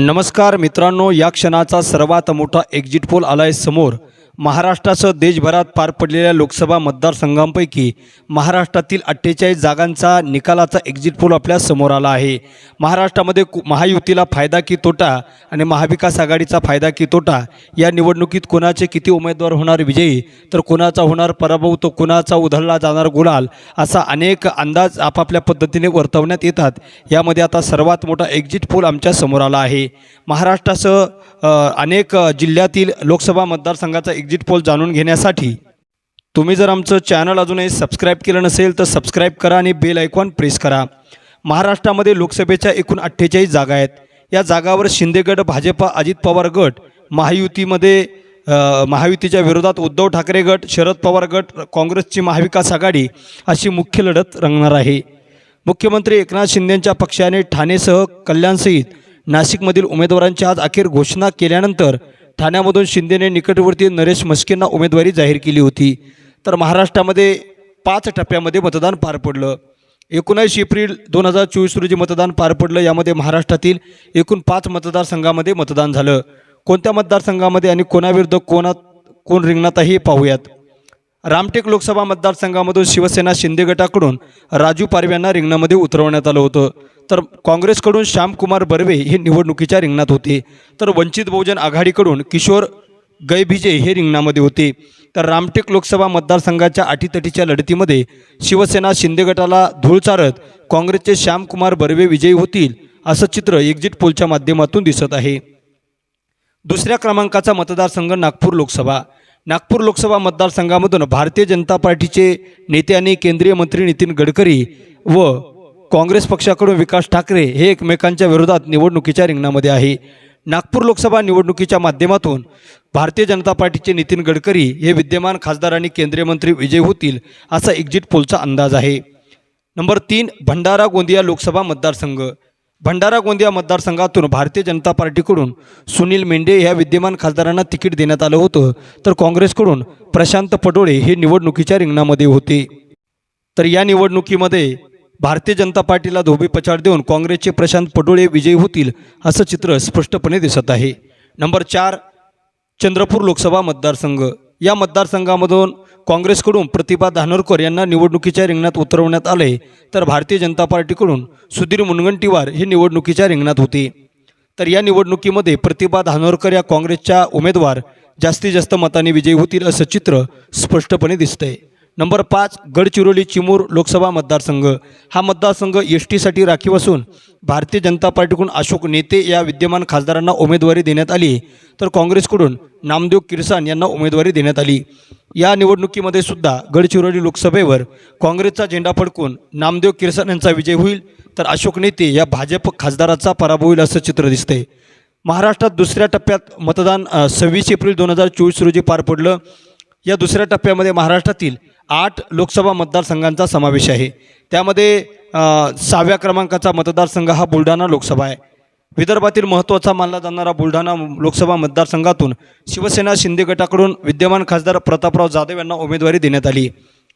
नमस्कार मित्रांनो या क्षणाचा सर्वात मोठा एक्झिट पोल आलाय समोर. महाराष्ट्रासह देशभरात पार पडलेल्या लोकसभा मतदारसंघांपैकी महाराष्ट्रातील अठ्ठेचाळीस जागांचा निकालाचा एक्झिट पोल आपल्यासमोर आला आहे. महाराष्ट्रामध्ये कु- महायुतीला फायदा की तोटा आणि महाविकास आघाडीचा फायदा की तोटा या निवडणुकीत कोणाचे किती उमेदवार होणार विजयी तर कोणाचा होणार पराभव तो कोणाचा उधळला जाणार गुलाल असा अनेक अंदाज आपापल्या पद्धतीने वर्तवण्यात येतात. यामध्ये आता सर्वात मोठा एक्झिट पोल आमच्यासमोर आला आहे. महाराष्ट्रासह अनेक जिल्ह्यातील लोकसभा मतदारसंघाचा एक एक्झिट पोल जाणून घेण्यासाठी तुम्ही जर आमचं चॅनल अजूनही सबस्क्राईब केलं नसेल तर सबस्क्राईब करा आणि बेल आयकॉन प्रेस करा. महाराष्ट्रामध्ये लोकसभेच्या एकूण अठ्ठेचाळीस जागा आहेत. या जागावर शिंदेगड भाजपा अजित पवार गट महायुतीमध्ये महायुतीच्या विरोधात उद्धव ठाकरे गट शरद पवार गट काँग्रेसची महाविकास आघाडी अशी मुख्य लढत रंगणार आहे. मुख्यमंत्री एकनाथ शिंदेंच्या पक्षाने ठाणेसह कल्याणसहित नाशिकमधील उमेदवारांची आज अखेर घोषणा केल्यानंतर ठाण्यामधून शिंदेने निकटवर्ती नरेश मस्केंना उमेदवारी जाहीर केली होती. तर महाराष्ट्रामध्ये पाच टप्प्यामध्ये मतदान पार पडलं. एकोणावीस एप्रिल दोन हजार चोवीस रोजी मतदान पार पडलं. यामध्ये महाराष्ट्रातील एकूण पाच मतदारसंघामध्ये मतदान झालं. कोणत्या मतदारसंघामध्ये आणि कोणाविरुद्ध कोणात कोण रिंगणात आहे हे पाहूयात. रामटेक लोकसभा मतदारसंघामधून शिवसेना शिंदे गटाकडून राजू पारव्यांना रिंगणामध्ये उतरवण्यात आलं होतं. तर काँग्रेसकडून श्यामकुमार बर्वे हे निवडणुकीच्या रिंगणात होते. तर वंचित बहुजन आघाडीकडून किशोर गैभिजे हे रिंगणामध्ये होते. तर रामटेक लोकसभा मतदारसंघाच्या आटीतटीच्या लढतीमध्ये शिवसेना शिंदे गटाला धूळ चारत काँग्रेसचे श्यामकुमार बर्वे विजयी होतील असं चित्र एक्झिट पोलच्या माध्यमातून दिसत आहे. दुसऱ्या क्रमांकाचा मतदारसंघ नागपूर लोकसभा. नागपूर लोकसभा मतदारसंघामधून भारतीय जनता पार्टीचे नेते आणि केंद्रीय मंत्री नितीन गडकरी व काँग्रेस पक्षाकडून विकास ठाकरे हे एकमेकांच्या विरोधात निवडणुकीच्या रिंगणामध्ये आहे. नागपूर लोकसभा निवडणुकीच्या माध्यमातून भारतीय जनता पार्टीचे नितीन गडकरी हे विद्यमान खासदार आणि केंद्रीय मंत्री विजय होतील असा एक्झिट पोलचा अंदाज आहे. नंबर तीन भंडारा गोंदिया लोकसभा मतदारसंघ. भंडारा गोंदिया मतदारसंघातून भारतीय जनता पार्टीकडून सुनील मेंढे ह्या विद्यमान खासदारांना तिकीट देण्यात आलं होतं. तर काँग्रेसकडून प्रशांत पटोळे हे निवडणुकीच्या रिंगणामध्ये होते. तर या निवडणुकीमध्ये भारतीय जनता पार्टीला धोबी पछाड देऊन काँग्रेसचे प्रशांत पटोळे विजयी होतील असं चित्र स्पष्टपणे दिसत आहे. नंबर चार चंद्रपूर लोकसभा मतदारसंघ. या मतदारसंघामधून काँग्रेसकडून प्रतिभा धानोरकर यांना निवडणुकीच्या रिंगणात उतरवण्यात आले. तर भारतीय जनता पार्टीकडून सुधीर मुनगंटीवार हे निवडणुकीच्या रिंगणात होते. तर या निवडणुकीमध्ये प्रतिभा धानोरकर या काँग्रेसच्या उमेदवार जास्तीत जास्त मताने विजयी होतील असं चित्र स्पष्टपणे दिसतंय. नंबर पाच गडचिरोली चिमूर लोकसभा मतदारसंघ. हा मतदारसंघ एस टीसाठी राखीव असून भारतीय जनता पार्टीकडून अशोक नेते या विद्यमान खासदारांना उमेदवारी देण्यात आली तर काँग्रेसकडून नामदेव किरसान यांना उमेदवारी देण्यात आली. या निवडणुकीमध्ये सुद्धा गडचिरोली लोकसभेवर काँग्रेसचा झेंडा फडकून नामदेव किरसान यांचा विजय होईल तर अशोक नेते या भाजप खासदाराचा पराभव होईल असं चित्र दिसतंय. महाराष्ट्रात दुसऱ्या टप्प्यात मतदान सव्वीस एप्रिल दोन हजार चोवीस रोजी पार पडलं. या दुसऱ्या टप्प्यामध्ये महाराष्ट्रातील आठ लोकसभा मतदारसंघांचा समावेश आहे. त्यामध्ये सहाव्या क्रमांकाचा मतदारसंघ हा बुलढाणा लोकसभा आहे. विदर्भातील महत्त्वाचा मानला जाणारा बुलढाणा लोकसभा मतदारसंघातून शिवसेना शिंदे गटाकडून विद्यमान खासदार प्रतापराव जाधव यांना उमेदवारी देण्यात आली.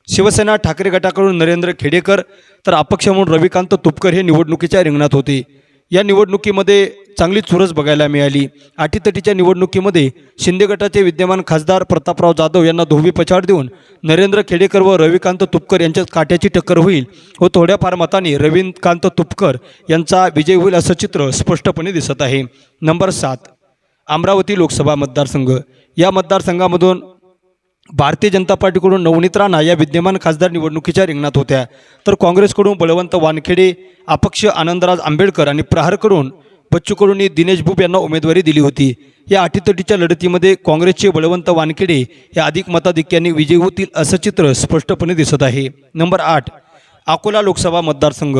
शिवसेना ठाकरे गटाकडून नरेंद्र खेडेकर तर अपक्ष म्हणून रविकांत तुपकर हे निवडणुकीच्या रिंगणात होते. या निवडणुकीमध्ये चांगली चुरस बघायला मिळाली. आठीतटीच्या निवडणुकीमध्ये शिंदे गटाचे विद्यमान खासदार प्रतापराव जाधव यांना धोबी पछाड देऊन नरेंद्र खेडेकर व रविकांत तुपकर यांच्यात काट्याची टक्कर होईल व थोड्याफार मताने रविकांत तुपकर यांचा विजय होईल असं चित्र स्पष्टपणे दिसत आहे. नंबर सात अमरावती लोकसभा मतदारसंघ. या मतदारसंघामधून भारतीय जनता पार्टीकडून नवनीत राणा या विद्यमान खासदार निवडणुकीच्या रिंगणात होत्या. तर काँग्रेसकडून बळवंत वानखेडे अपक्ष आनंदराज आंबेडकर आणि प्रहारकडून बच्चू कडूंनी दिनेश बुब यांना उमेदवारी दिली होती. या अटीतटीच्या लढतीमध्ये काँग्रेसचे बळवंत वानखेडे हे अधिक मताधिक्यांनी विजयी होतील असं चित्र स्पष्टपणे दिसत आहे. नंबर आठ अकोला लोकसभा मतदारसंघ.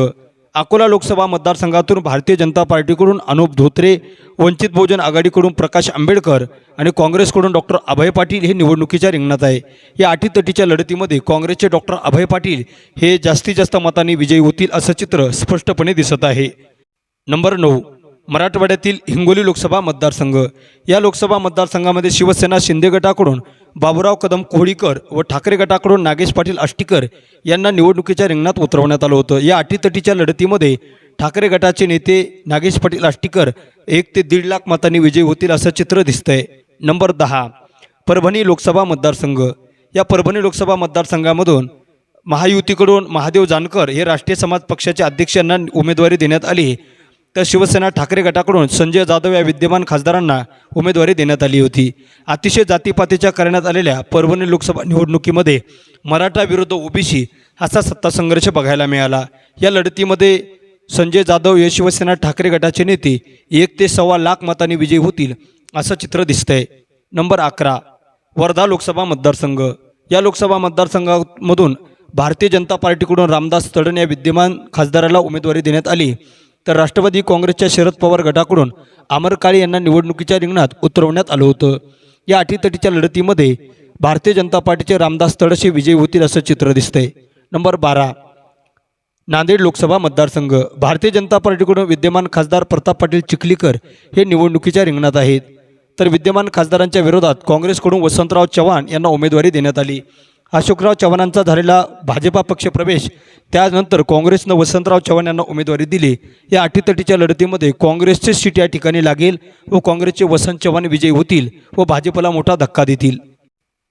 अकोला लोकसभा मतदारसंघातून भारतीय जनता पार्टीकडून अनुप धोत्रे वंचित बहुजन आघाडीकडून प्रकाश आंबेडकर आणि काँग्रेसकडून डॉक्टर अभय पाटील हे निवडणुकीच्या रिंगणात आहे. या अटीतटीच्या लढतीमध्ये काँग्रेसचे डॉक्टर अभय पाटील हे जास्तीत जास्त मतांनी विजयी होतील असं चित्र स्पष्टपणे दिसत आहे. नंबर नऊ. मराठवाड्यातील हिंगोली लोकसभा मतदारसंघ. या लोकसभा मतदारसंघामध्ये शिवसेना शिंदे गटाकडून बाबुराव कदम कोहळीकर व ठाकरे गटाकडून नागेश पाटील आष्टीकर यांना निवडणुकीच्या रिंगणात उतरवण्यात आलं होतं. या अटीतटीच्या लढतीमध्ये ठाकरे गटाचे नेते नागेश पाटील आष्टीकर एक ते दीड लाख मतांनी विजयी होतील असं चित्र दिसतंय. नंबर दहा परभणी लोकसभा मतदारसंघ. या परभणी लोकसभा मतदारसंघामधून महायुतीकडून महादेव जानकर हे राष्ट्रीय समाज पक्षाचे अध्यक्ष यांना उमेदवारी देण्यात आली तर शिवसेना ठाकरे गटाकडून संजय जाधव या विद्यमान खासदारांना उमेदवारी देण्यात आली होती. अतिशय जातीपातीच्या करण्यात आलेल्या परभणी लोकसभा निवडणुकीमध्ये मराठा विरुद्ध ओबीसी असा सत्ता संघर्ष बघायला मिळाला. या लढतीमध्ये संजय जाधव हे शिवसेना ठाकरे गटाचे नेते एक ते सव्वा लाख मतांनी विजयी होतील असं चित्र दिसतंय. नंबर अकरा वर्धा लोकसभा मतदारसंघ. या लोकसभा मतदारसंघामधून भारतीय जनता पार्टीकडून रामदास तडण या विद्यमान खासदाराला उमेदवारी देण्यात आली. तर राष्ट्रवादी काँग्रेसच्या शरद पवार गटाकडून अमर काळे यांना निवडणुकीच्या रिंगणात उतरवण्यात आलं होतं. या अटीतटीच्या लढतीमध्ये भारतीय जनता पार्टीचे रामदास तडसे विजयी होतील असं चित्र दिसतंय. नंबर बारा. नांदेड लोकसभा मतदारसंघ. भारतीय जनता पार्टीकडून विद्यमान खासदार प्रताप पाटील चिखलीकर हे निवडणुकीच्या रिंगणात आहेत. तर विद्यमान खासदारांच्या विरोधात काँग्रेसकडून वसंतराव चव्हाण यांना उमेदवारी देण्यात आली. अशोकराव चव्हाणांचा झालेला भाजपा पक्ष प्रवेश त्यानंतर काँग्रेसनं वसंतराव चव्हाण यांना उमेदवारी दिली. या अटीतटीच्या लढतीमध्ये काँग्रेसचे सीट या ठिकाणी लागेल व काँग्रेसचे वसंत चव्हाण विजयी होतील व भाजपला मोठा धक्का देतील.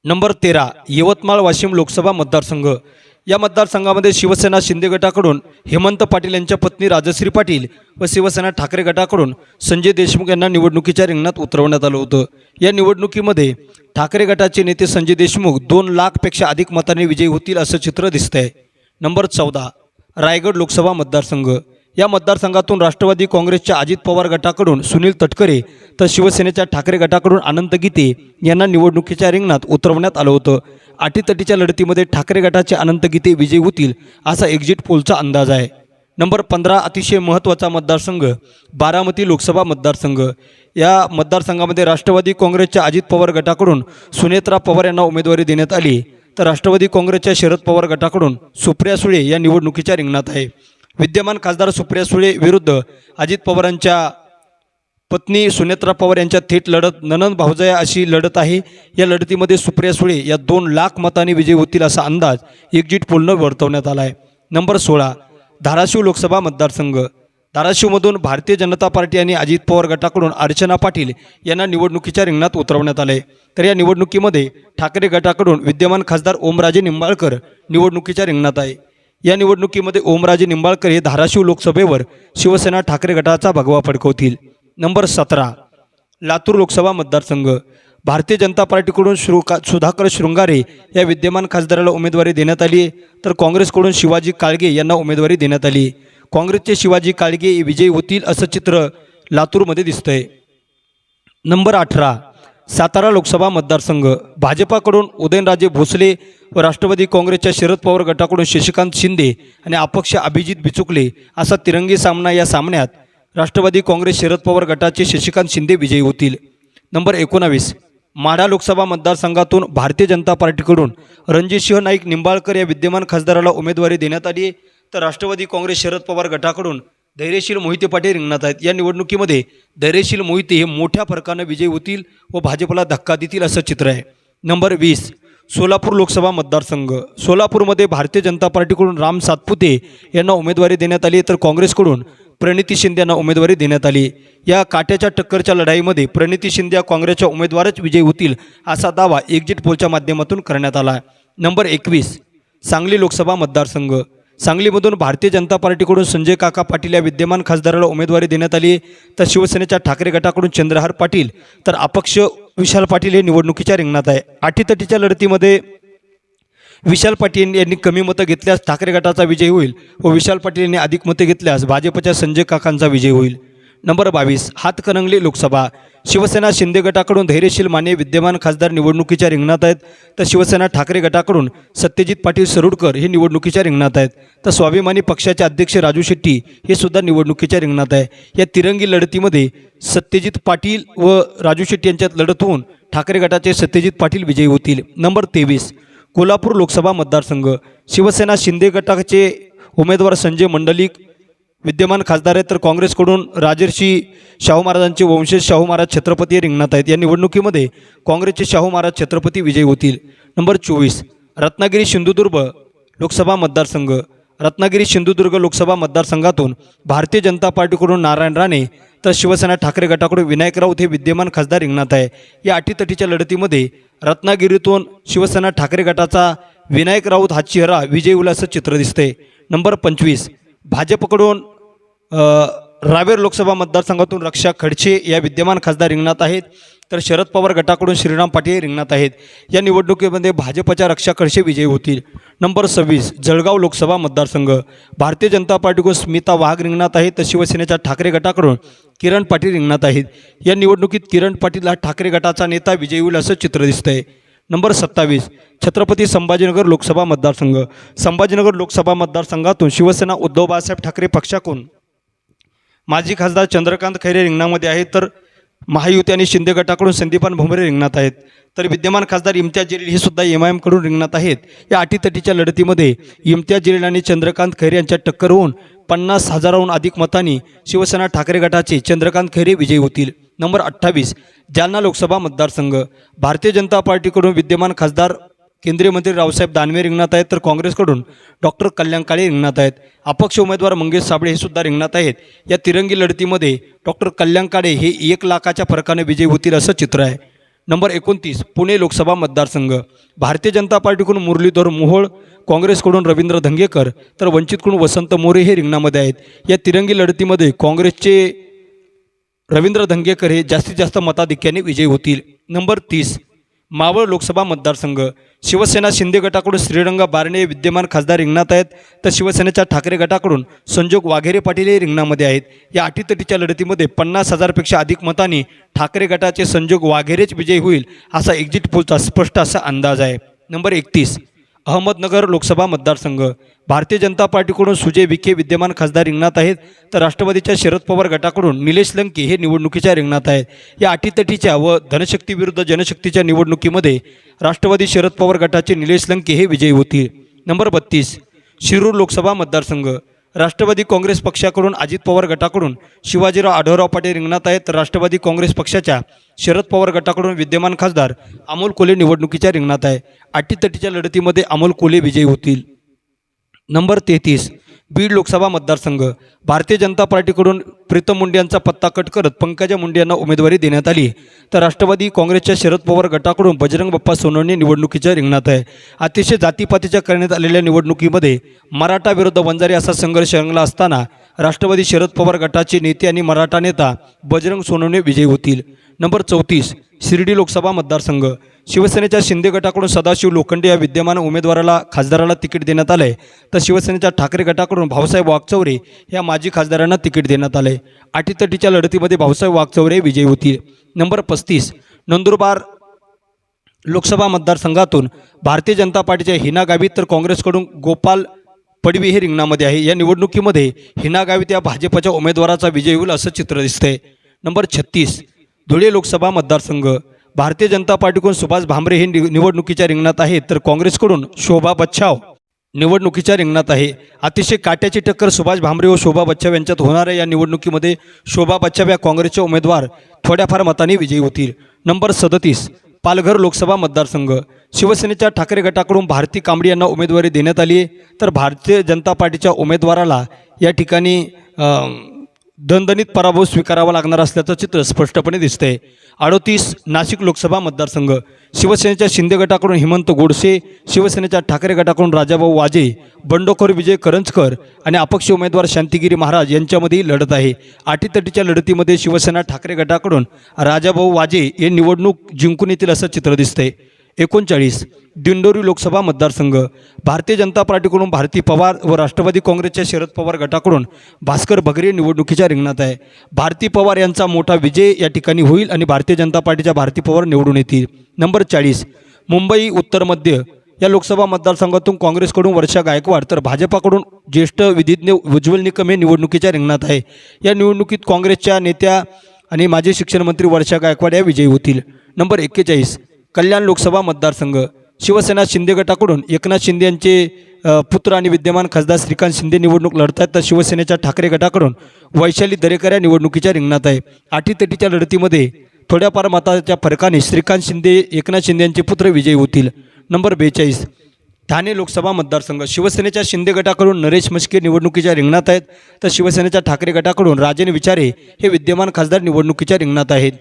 नंबर तेरा यवतमाळ वाशिम लोकसभा मतदारसंघ. या मतदारसंघामध्ये शिवसेना शिंदे गटाकडून हेमंत पाटील यांच्या पत्नी राजश्री पाटील व शिवसेना ठाकरे गटाकडून संजय देशमुख यांना निवडणुकीच्या रिंगणात उतरवण्यात आलं होतं. या निवडणुकीमध्ये ठाकरे गटाचे नेते संजय देशमुख दोन लाखपेक्षा अधिक मतांनी विजयी होतील असं चित्र दिसतंय. नंबर चौदा रायगड लोकसभा मतदारसंघ. या मतदारसंघातून राष्ट्रवादी काँग्रेसच्या अजित पवार गटाकडून सुनील तटकरे तर शिवसेनेच्या ठाकरे गटाकडून अनंत गीते यांना निवडणुकीच्या रिंगणात उतरवण्यात आलं होतं. अटीतटीच्या लढतीमध्ये ठाकरे गटाचे अनंत गीते विजयी होतील असा एक्झिट पोलचा अंदाज आहे. नंबर पंधरा अतिशय महत्त्वाचा मतदारसंघ बारामती लोकसभा मतदारसंघ. या मतदारसंघामध्ये राष्ट्रवादी काँग्रेसच्या अजित पवार गटाकडून सुनेत्रा पवार यांना उमेदवारी देण्यात आली. तर राष्ट्रवादी काँग्रेसच्या शरद पवार गटाकडून सुप्रिया सुळे या निवडणुकीच्या रिंगणात आहे. विद्यमान खासदार सुप्रिया सुळे विरुद्ध अजित पवारांच्या पत्नी सुनेत्रा पवार यांच्या थेट लढत ननंद भाऊजया अशी लढत आहे. या लढतीमध्ये सुप्रिया सुळे या दोन लाख मतांनी विजयी होतील असा अंदाज एक्झिट पोलनं वर्तवण्यात आला आहे नंबर सोळा धाराशिव लोकसभा मतदारसंघ. धाराशिवमधून भारतीय जनता पार्टी आणि अजित पवार गटाकडून अर्चना पाटील यांना निवडणुकीच्या रिंगणात उतरवण्यात आले तर या निवडणुकीमध्ये ठाकरे गटाकडून विद्यमान खासदार ओमराजे निंबाळकर निवडणुकीच्या रिंगणात आहे. या निवडणुकीमध्ये ओमराजे निंबाळकर हे धाराशिव लोकसभेवर शिवसेना ठाकरे गटाचा भगवा फडकवतील. नंबर सतरा लातूर लोकसभा मतदारसंघ. भारतीय जनता पार्टीकडून श्रु का सुधाकर शृंगारे या विद्यमान खासदाराला उमेदवारी देण्यात आली तर काँग्रेसकडून शिवाजी काळगे यांना उमेदवारी देण्यात आली काँग्रेसचे शिवाजी काळगे विजयी होतील असं चित्र लातूरमध्ये दिसतंय. नंबर अठरा सातारा लोकसभा मतदारसंघ. भाजपाकडून उदयनराजे भोसले व राष्ट्रवादी काँग्रेसच्या शरद पवार गटाकडून शशिकांत शिंदे आणि अपक्ष अभिजित बिचुकले असा तिरंगी सामना या सामन्यात राष्ट्रवादी काँग्रेस शरद पवार गटाचे शशिकांत शिंदे विजयी होतील. नंबर एकोणावीस. माढा लोकसभा मतदारसंघातून भारतीय जनता पार्टीकडून रणजितसिंह नाईक निंबाळकर या विद्यमान खासदाराला उमेदवारी देण्यात आली तर राष्ट्रवादी काँग्रेस शरद पवार गटाकडून धैर्यशील मोहिते पाटील रिंगणात आहेत. या निवडणुकीमध्ये धैर्यशील मोहिते हे मोठ्या फरकानं विजयी होतील व भाजपला धक्का देतील असं चित्र आहे. नंबर वीस सोलापूर लोकसभा मतदारसंघ. सोलापूरमध्ये भारतीय जनता पार्टीकडून राम सातपुते यांना उमेदवारी देण्यात आली तर काँग्रेसकडून प्रणिती शिंदे यांना उमेदवारी देण्यात आली या काट्याच्या टक्करच्या लढाईमध्ये प्रणिती शिंदे या काँग्रेसच्या उमेदवारच विजयी होतील असा दावा एक्झिट पोलच्या माध्यमातून करण्यात आला नंबर एकवीस सांगली लोकसभा मतदारसंघ. सांगलीमधून भारतीय जनता पार्टीकडून संजय काका पाटील या विद्यमान खासदाराला उमेदवारी देण्यात आली. तर शिवसेनेच्या ठाकरे गटाकडून चंद्रहार पाटील तर अपक्ष विशाल पाटील हे निवडणुकीच्या रिंगणात आहे. अटीतटीच्या लढतीमध्ये विशाल पाटील यांनी कमी मतं घेतल्यास ठाकरे गटाचा विजय होईल व विशाल पाटील यांनी अधिक मतं घेतल्यास भाजपच्या संजय काकांचा विजय होईल. नंबर बावीस हातकणंगले लोकसभा. शिवसेना शिंदे गटाकडून धैर्यशील माने विद्यमान खासदार निवडणुकीच्या रिंगणात आहेत. तर शिवसेना ठाकरे गटाकडून सत्यजित पाटील सरुडकर हे निवडणुकीच्या रिंगणात आहेत. तर स्वाभिमानी पक्षाचे अध्यक्ष राजू शेट्टी हे सुद्धा निवडणुकीच्या रिंगणात आहे. या तिरंगी लढतीमध्ये सत्यजित पाटील व राजू शेट्टी यांच्यात लढत होऊन ठाकरे गटाचे सत्यजित पाटील विजयी होतील. नंबर तेवीस कोल्हापूर लोकसभा मतदारसंघ. शिवसेना शिंदे गटाचे उमेदवार संजय मंडलिक विद्यमान खासदार आहेत तर काँग्रेसकडून राजर्षी शाहू महाराजांचे वंशज शाहू महाराज छत्रपती हे रिंगणात आहेत. या निवडणुकीमध्ये काँग्रेसचे शाहू महाराज छत्रपती विजयी होतील. नंबर चोवीस रत्नागिरी सिंधुदुर्ग लोकसभा मतदारसंघ. रत्नागिरी सिंधुदुर्ग लोकसभा मतदारसंघातून भारतीय जनता पार्टीकडून नारायण राणे तर शिवसेना ठाकरे गटाकडून विनायक राऊत हे विद्यमान खासदार रिंगणात आहे. या अटीतटीच्या लढतीमध्ये रत्नागिरीतून शिवसेना ठाकरे गटाचा विनायक राऊत हा चेहरा विजयी होईल असं चित्र दिसते नंबर पंचवीस भाजपकडून रावेर लोकसभा मतदारसंघातून रक्षा खडसे या विद्यमान खासदार रिंगणात आहेत. तर शरद पवार गटाकडून श्रीराम पाटील रिंगणात आहेत. या निवडणुकीमध्ये भाजपच्या रक्षा खडसे विजयी होतील. नंबर सव्वीस जळगाव लोकसभा मतदारसंघ. भारतीय जनता पार्टीकडून स्मिता वाघ रिंगणात आहेत. तर शिवसेनेच्या ठाकरे गटाकडून किरण पाटील रिंगणात आहेत. या निवडणुकीत किरण पाटील हा ठाकरे गटाचा नेता विजयी होईल असं चित्र दिसतंय. नंबर सत्तावीस छत्रपती संभाजीनगर लोकसभा मतदारसंघ. संभाजीनगर लोकसभा मतदारसंघातून शिवसेना उद्धव बाळासाहेब ठाकरे पक्षाकडून माजी खासदार चंद्रकांत खैरे रिंगणामध्ये आहेत तर महायुती आणि शिंदे गटाकडून संदीपान भोंबरे रिंगणात आहेत. तर विद्यमान खासदार इम्तियाज जलील हे सुद्धा एम आय एमकडून रिंगणात आहेत. या अटीतटीच्या लढतीमध्ये इम्तियाज जलील आणि चंद्रकांत खैरे यांच्यात टक्कर होऊन पन्नास हजाराहून अधिक मतांनी शिवसेना ठाकरे गटाचे चंद्रकांत खैरे विजयी होतील. नंबर अठ्ठावीस जालना लोकसभा मतदारसंघ. भारतीय जनता पार्टीकडून विद्यमान खासदार केंद्रीय मंत्री रावसाहेब दानवे रिंगणात आहेत तर काँग्रेसकडून डॉक्टर कल्याण काळे रिंगणात आहेत. अपक्ष उमेदवार मंगेश साबळे हे सुद्धा रिंगणात आहेत. या तिरंगी लढतीमध्ये डॉक्टर कल्याण काळे हे एक लाखाच्या फरकाने विजयी होतील असं चित्र आहे. नंबर एकोणतीस पुणे लोकसभा मतदारसंघ. भारतीय जनता पार्टीकडून मुरलीधर मोहोळ काँग्रेसकडून रवींद्र धंगेकर तर वंचितकडून वसंत मोरे हे रिंगणामध्ये आहेत. या तिरंगी लढतीमध्ये काँग्रेसचे रवींद्र धंगेकर हे जास्तीत जास्त मताधिक्याने विजयी होतील. नंबर तीस मावळ लोकसभा मतदारसंघ. शिवसेना शिंदे गटाकडून श्रीरंग बारणे विद्यमान खासदार रिंगणात आहेत. तर शिवसेनेच्या ठाकरे गटाकडून संजोग वाघेरे पाटील हे रिंगणामध्ये आहेत. या अटीतटीच्या लढतीमध्ये पन्नास हजारपेक्षा अधिक मतांनी ठाकरे गटाचे संजोग वाघेरेच विजयी होईल असा एक्झिट पोलचा स्पष्ट असा अंदाज आहे. नंबर एकतीस. अहमदनगर लोकसभा मतदारसंघ. भारतीय जनता पार्टीकडून सुजय विखे विद्यमान खासदार रिंगणात आहेत. तर राष्ट्रवादीच्या शरद पवार गटाकडून निलेश लंके हे निवडणुकीच्या रिंगणात आहेत. या अटीतटीच्या व धनशक्तीविरुद्ध जनशक्तीच्या निवडणुकीमध्ये राष्ट्रवादी शरद पवार गटाचे निलेश लंके हे विजयी होतील. नंबर बत्तीस शिरूर लोकसभा मतदारसंघ. राष्ट्रवादी काँग्रेस पक्षाकडून अजित पवार गटाकडून शिवाजीराव आढळराव पाटील रिंगणात आहेत. तर राष्ट्रवादी काँग्रेस पक्षाच्या शरद पवार गटाकडून विद्यमान खासदार अमोल कोले निवडणुकीच्या रिंगणात आहे. अटीतटीच्या लढतीमध्ये अमोल कोले विजयी होतील. नंबर तेहतीस. बीड लोकसभा मतदारसंघ. भारतीय जनता पार्टीकडून प्रीतम मुंडे यांचा पत्ता कट करत पंकजा मुंडे यांना उमेदवारी देण्यात आली तर राष्ट्रवादी काँग्रेसच्या शरद पवार गटाकडून बजरंग बाप्पा सोनवणे निवडणुकीच्या रिंगणात आहे. अतिशय जातीपातीच्या करण्यात आलेल्या निवडणुकीमध्ये मराठा विरुद्ध वंजारी असा संघर्ष रंगला असताना राष्ट्रवादी शरद पवार गटाचे नेते आणि मराठा नेता बजरंग सोनवणे विजयी होतील. नंबर चौतीस शिर्डी लोकसभा मतदारसंघ. शिवसेनेच्या शिंदे गटाकडून सदाशिव लोखंडे या विद्यमान उमेदवाराला खासदाराला तिकीट देण्यात आलं. आहे तर शिवसेनेच्या ठाकरे गटाकडून भाऊसाहेब वाघचौरे या माजी खासदारांना तिकीट देण्यात आलं. आहे अटीतटीच्या लढतीमध्ये भाऊसाहेब वाघचौरे विजयी होतील. नंबर पस्तीस नंदुरबार लोकसभा मतदारसंघातून भारतीय जनता पार्टीच्या हिना गावित तर काँग्रेसकडून गोपाल पडवी हे रिंगणामध्ये आहे. या निवडणुकीमध्ये हिना गावित या भाजपच्या उमेदवाराचा विजय होईल असं चित्र दिसतंय. नंबर छत्तीस धुळे लोकसभा मतदारसंघ. भारतीय जनता पार्टीकडून सुभाष भामरे हे निवडणुकीच्या रिंगणात आहेत तर काँग्रेसकडून शोभा बच्छाव निवडणुकीच्या रिंगणात आहे. अतिशय काट्याची टक्कर सुभाष भामरे व शोभा बच्छाव यांच्यात होणार आहे. या निवडणुकीमध्ये शोभा बच्छाव या काँग्रेसचे उमेदवार थोड्याफार मताने विजयी होतील. नंबर सदतीस पालघर लोकसभा मतदारसंघ. शिवसेनेच्या ठाकरे गटाकडून भारती कांबडी यांना उमेदवारी देण्यात आली आहे. तर भारतीय जनता पार्टीच्या उमेदवाराला या ठिकाणी दणदणीत पराभव स्वीकारावा लागणार असल्याचं चित्र स्पष्टपणे दिसतंय. अडोतीस नाशिक लोकसभा मतदारसंघ. शिवसेनेच्या शिंदे गटाकडून हेमंत गोडसे शिवसेनेच्या ठाकरे गटाकडून राजाभाऊ वाजे बंडखोर विजय करंजकर आणि अपक्ष उमेदवार शांतिगिरी महाराज यांच्यामध्येही लढत आहे. आटीतटीच्या लढतीमध्ये शिवसेना ठाकरे गटाकडून राजाभाऊ वाजे हे निवडणूक जिंकून येतील असं चित्र दिसतंय. एकोणचाळीस दिंडोरी लोकसभा मतदारसंघ. भारतीय जनता पार्टीकडून भारती पवार व राष्ट्रवादी काँग्रेसच्या शरद पवार गटाकडून भास्कर भगरे निवडणुकीच्या रिंगणात आहे. भारती पवार यांचा मोठा विजय या ठिकाणी होईल आणि भारतीय जनता पार्टीच्या भारती पवार निवडून येतील. नंबर चाळीस मुंबई उत्तर मध्य या लोकसभा मतदारसंघातून काँग्रेसकडून वर्षा गायकवाड तर भाजपाकडून ज्येष्ठ विधिज्ञ उज्ज्वल निकम हे निवडणुकीच्या रिंगणात आहे. या निवडणुकीत काँग्रेसच्या नेत्या आणि माजी शिक्षणमंत्री वर्षा गायकवाड या विजयी होतील. नंबर एक्केचाळीस कल्याण लोकसभा मतदारसंघ शिवसेना शिंदे गटाकडून एकनाथ शिंदे यांचे पुत्र आणि विद्यमान खासदार श्रीकांत शिंदे निवडणूक लढत आहेत तर शिवसेनेच्या ठाकरे गटाकडून वैशाली दरेकर या निवडणुकीच्या रिंगणात आहे. अटीतटीच्या लढतीमध्ये थोड्याफार मताच्या फरकाने श्रीकांत शिंदे एकनाथ शिंदे यांचे पुत्र विजयी होतील. नंबर बेचाळीस. ठाणे लोकसभा मतदारसंघ शिवसेनेच्या शिंदे गटाकडून नरेश मस्के निवडणुकीच्या रिंगणात आहेत तर शिवसेनेच्या ठाकरे गटाकडून राजन विचारे हे विद्यमान खासदार निवडणुकीच्या रिंगणात आहेत.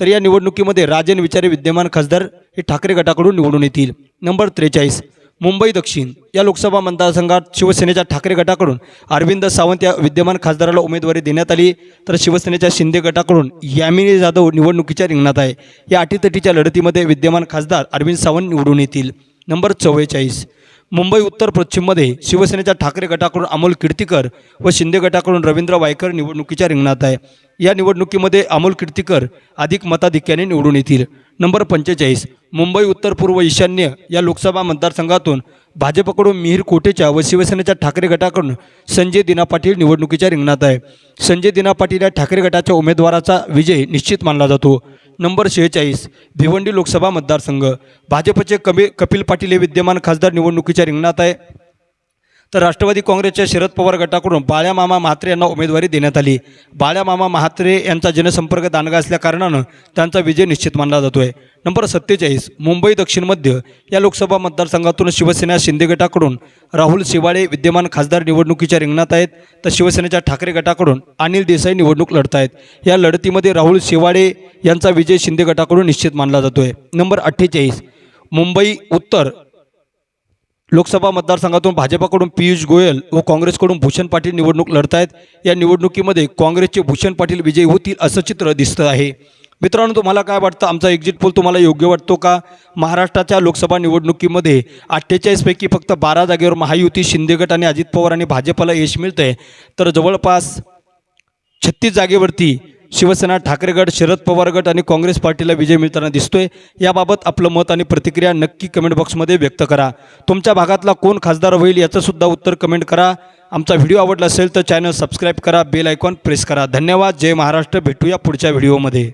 तर या निवडणुकीमध्ये राजन विचारे विद्यमान खासदार हे ठाकरे गटाकडून निवडून येतील. नंबर त्रेचाळीस मुंबई दक्षिण. या लोकसभा मतदारसंघात शिवसेनेच्या ठाकरे गटाकडून अरविंद सावंत या विद्यमान खासदाराला उमेदवारी देण्यात आली. तर शिवसेनेच्या शिंदे गटाकडून यामिनी जाधव निवडणुकीच्या रिंगणात आहे. या अटीतटीच्या लढतीमध्ये विद्यमान खासदार अरविंद सावंत निवडून येतील. नंबर चव्वेचाळीस मुंबई उत्तर पश्चिममध्ये शिवसेनेच्या ठाकरे गटाकडून अमोल कीर्तीकर व शिंदे गटाकडून रवींद्र वायकर निवडणुकीच्या रिंगणात आहे. या निवडणुकीमध्ये अमोल कीर्तीकर अधिक मताधिक्याने निवडून येतील. नंबर पंचेचाळीस मुंबई उत्तर पूर्व ईशान्य या लोकसभा मतदारसंघातून भाजपकडून मिहीर कोटेच्या व शिवसेनेच्या ठाकरे गटाकडून संजय दिना पाटील निवडणुकीच्या रिंगणात आहे. संजय दिना पाटील या ठाकरे गटाच्या उमेदवाराचा विजय निश्चित मानला जातो. नंबर शेहेचाळीस भिवंडी लोकसभा मतदारसंघ भाजपचे कमी कपिल पाटील हे विद्यमान खासदार निवडणुकीच्या रिंगणात आहे. तर राष्ट्रवादी काँग्रेसच्या शरद पवार गटाकडून बाळ्यामामा म्हात्रे यांना उमेदवारी देण्यात आली. बाळ्यामामा म्हात्रे यांचा जनसंपर्क दांडगा असल्या कारणानं त्यांचा विजय निश्चित मानला जातोय. नंबर सत्तेचाळीस मुंबई दक्षिण मध्य या लोकसभा मतदारसंघातून शिवसेना शिंदे गटाकडून राहुल शिवाळे विद्यमान खासदार निवडणुकीच्या रिंगणात आहेत. तर शिवसेनेच्या ठाकरे गटाकडून अनिल देसाई निवडणूक लढत आहेत. या लढतीमध्ये राहुल शिवाळे यांचा विजय शिंदे गटाकडून निश्चित मानला जातोय. नंबर अठ्ठेचाळीस मुंबई उत्तर लोकसभा मतदारसंघातून भाजपाकडून पियुष गोयल व काँग्रेसकडून भूषण पाटील निवडणूक लढत आहेत या निवडणुकीमध्ये काँग्रेसचे भूषण पाटील विजयी होतील असं चित्र दिसतं आहे. मित्रांनो तुम्हाला काय वाटतं? आमचा एक्झिट पोल तुम्हाला योग्य वाटतो का? महाराष्ट्राच्या लोकसभा निवडणुकीमध्ये अठ्ठेचाळीसपैकी फक्त बारा जागेवर महायुती शिंदे गट आणि अजित पवार आणि भाजपला यश मिळतं आहे तर जवळपास छत्तीस जागेवरती शिवसेना ठाकरे गट शरद पवार गट आणि काँग्रेस पार्टीला विजय मिळताना दिसतोय. याबाबत आपलं मत आणि प्रतिक्रिया नक्की कमेंट बॉक्समध्ये व्यक्त करा. तुमच्या भागातला कोण खासदार होईल याचंसुद्धा उत्तर कमेंट करा. आमचा व्हिडिओ आवडला असेल तर चॅनल सबस्क्राईब करा बेल आयकॉन प्रेस करा. धन्यवाद. जय महाराष्ट्र. भेटूया पुढच्या व्हिडिओमध्ये